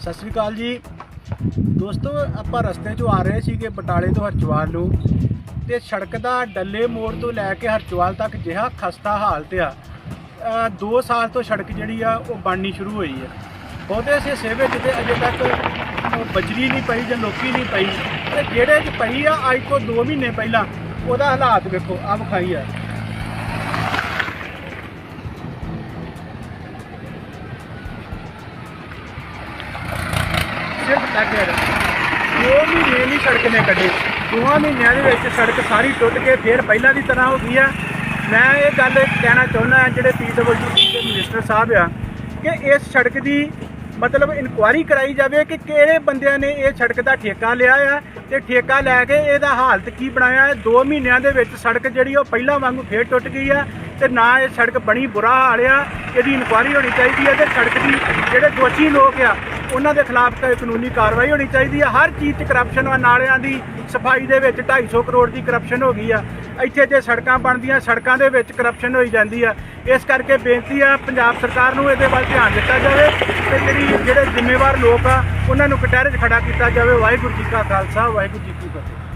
ਸਤਿ ਸ੍ਰੀ ਅਕਾਲ ਜੀ। ਦੋਸਤੋ, ਆਪਾਂ ਰਸਤੇ 'ਚੋਂ ਆ ਰਹੇ ਸੀਗੇ ਬਟਾਲੇ ਤੋਂ ਹਰਚਵਾਲ ਨੂੰ ਤੇ ਸੜਕ ਦਾ ਡੱਲੇ ਮੋੜ ਤੋਂ ਲੈ ਕੇ ਹਰਚਵਾਲ ਤੱਕ ਜਿਹਾ ਖਸਤਾ ਹਾਲਤ ਆ। 2 ਸਾਲ ਤੋਂ ਸੜਕ ਜਿਹੜੀ ਆ, ਉਹ ਬਣਨੀ ਸ਼ੁਰੂ ਹੋਈ ਆ। ਬਹੁਤੇ ਸੇ ਸੇਵੇ ਜਿੱਤੇ ਅਜੇ ਤੱਕ ਬਜਰੀ ਨਹੀਂ ਪਈ ਜਾਂ ਲੋਕੀ ਨਹੀਂ ਪਈ। ਤੇ ਜਿਹੜੇ 'ਚ ਪਈ ਆ, ਅੱਜ ਤੋਂ 2 ਮਹੀਨੇ ਪਹਿਲਾਂ, ਉਹਦਾ ਹਾਲਾਤ ਵੇਖੋ ਆ ਵਿਖਾਈ ਆ। ਸਿਰਫ ਲੱਗੇ ਦੋ ਮਹੀਨੇ ਨਹੀਂ ਸੜਕ ਨੇ ਕੱਢੇ। ਦੋਵਾਂ ਮਹੀਨਿਆਂ ਦੇ ਵਿੱਚ ਸੜਕ ਸਾਰੀ ਟੁੱਟ ਕੇ ਫਿਰ ਪਹਿਲਾਂ ਦੀ ਤਰ੍ਹਾਂ ਹੋ ਗਈ ਆ। ਮੈਂ ਇਹ ਗੱਲ ਕਹਿਣਾ ਚਾਹੁੰਦਾ ਜਿਹੜੇ ਪੀਡਬਲਯੂ ਦੇ ਮਿਨਿਸਟਰ ਸਾਹਿਬ ਆ, ਕਿ ਇਸ ਸੜਕ ਦੀ ਮਤਲਬ ਇਨਕੁਆਇਰੀ ਕਰਾਈ ਜਾਵੇ ਕਿ ਕਿਹੜੇ ਬੰਦਿਆਂ ਨੇ ਇਹ ਸੜਕ ਦਾ ਠੇਕਾ ਲਿਆ ਆ ਤੇ ਠੇਕਾ ਲੈ ਕੇ ਇਹਦਾ ਹਾਲਤ ਕੀ ਬਣਾਇਆ ਹੈ। 2 ਮਹੀਨਿਆਂ ਦੇ ਵਿੱਚ ਸੜਕ ਜਿਹੜੀ ਉਹ ਪਹਿਲਾਂ ਵਾਂਗੂ ਫੇਰ ਟੁੱਟ ਗਈ ਆ ਤੇ ਨਾ ਇਹ ਸੜਕ ਬਣੀ ਬੁਰਾ ਹਾਲ ਆ। ਇਹਦੀ ਇਨਕੁਆਇਰੀ ਹੋਣੀ ਚਾਹੀਦੀ ਹੈ ਤੇ ਸੜਕ ਦੀ ਜਿਹੜੇ ਦੋਸ਼ੀ ਲੋਕ ਆ ਉਹਨਾਂ ਦੇ ਖਿਲਾਫ ਕ- ਕਾਨੂੰਨੀ ਕਾਰਵਾਈ ਹੋਣੀ ਚਾਹੀਦੀ ਹੈ ਹਰ ਚੀਜ਼ 'ਚ ਕਰਪਸ਼ਨ ਆ, ਨਾਲਿਆਂ ਦੀ ਸਫ਼ਾਈ ਦੇ ਵਿੱਚ 250 ਕਰੋੜ ਦੀ ਕਰਪਸ਼ਨ ਹੋ ਗਈ ਆ। ਇੱਥੇ ਜੇ ਸੜਕਾਂ ਬਣਦੀਆਂ, ਸੜਕਾਂ ਦੇ ਵਿੱਚ ਕਰਪਸ਼ਨ ਹੋਈ ਜਾਂਦੀ ਆ। ਇਸ ਕਰਕੇ ਬੇਨਤੀ ਆ, ਪੰਜਾਬ ਸਰਕਾਰ ਨੂੰ ਇਹਦੇ ਵੱਲ ਧਿਆਨ ਦਿੱਤਾ ਜਾਵੇ ਤੇ ਜਿਹੜੀ ਜਿਹੜੇ ਜ਼ਿੰਮੇਵਾਰ ਲੋਕ ਆ, ਉਹਨਾਂ ਨੂੰ ਕਟਹਿਰੇ 'ਚ ਖੜਾ ਕੀਤਾ ਜਾਵੇ। ਵਾਹਿਗੁਰੂ ਜੀ ਕਾ ਖਾਲਸਾ, ਵਾਹਿਗੁਰੂ ਜੀ ਕੀ ਫਤਿਹ।